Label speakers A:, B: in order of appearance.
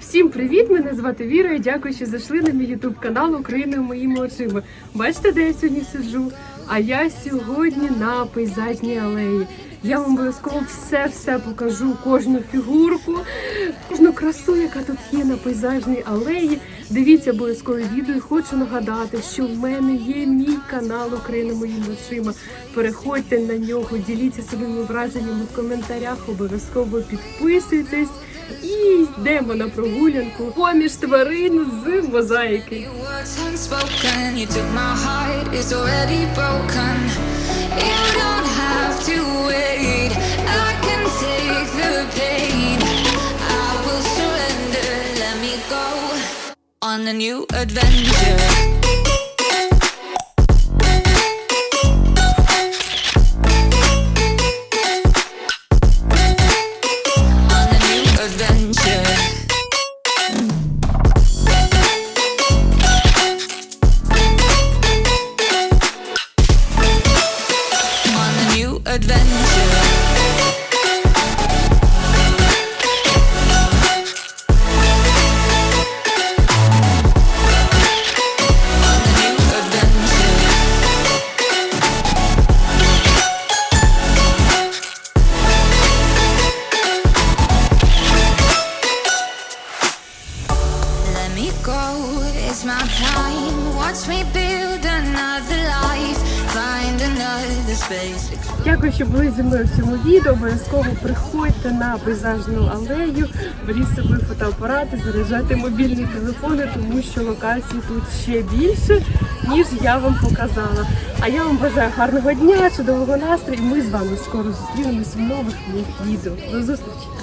A: Всім привіт! Мене звати Віра і дякую, що зайшли на мій ютуб канал Україна моїми очима. Бачите, де я сьогодні сиджу? А я сьогодні на пейзажній алеї. Я вам обов'язково все-все покажу, кожну фігурку, кожну красу, яка тут є на пейзажній алеї. Дивіться обов'язково відео і хочу нагадати, що в мене є мій канал Україна моїми очима. Переходьте на нього, діліться своїми враженнями в коментарях, обов'язково підписуйтесь. І йдемо на прогулянку поміж тварин з мозаїки.
B: On a new adventure. Go, it's my time. Watch me build another life, find another space.
A: Дякую, що були зі мною в цьому відео. Обов'язково приходьте на пейзажну алею, беріть з собою фотоапарати, заряджайте мобільні телефони, тому що локацій тут ще більше, ніж я вам показала. А я вам бажаю гарного дня, чудового настрою. Ми з вами скоро зустрінемось в нових моїх відео. До зустрічі!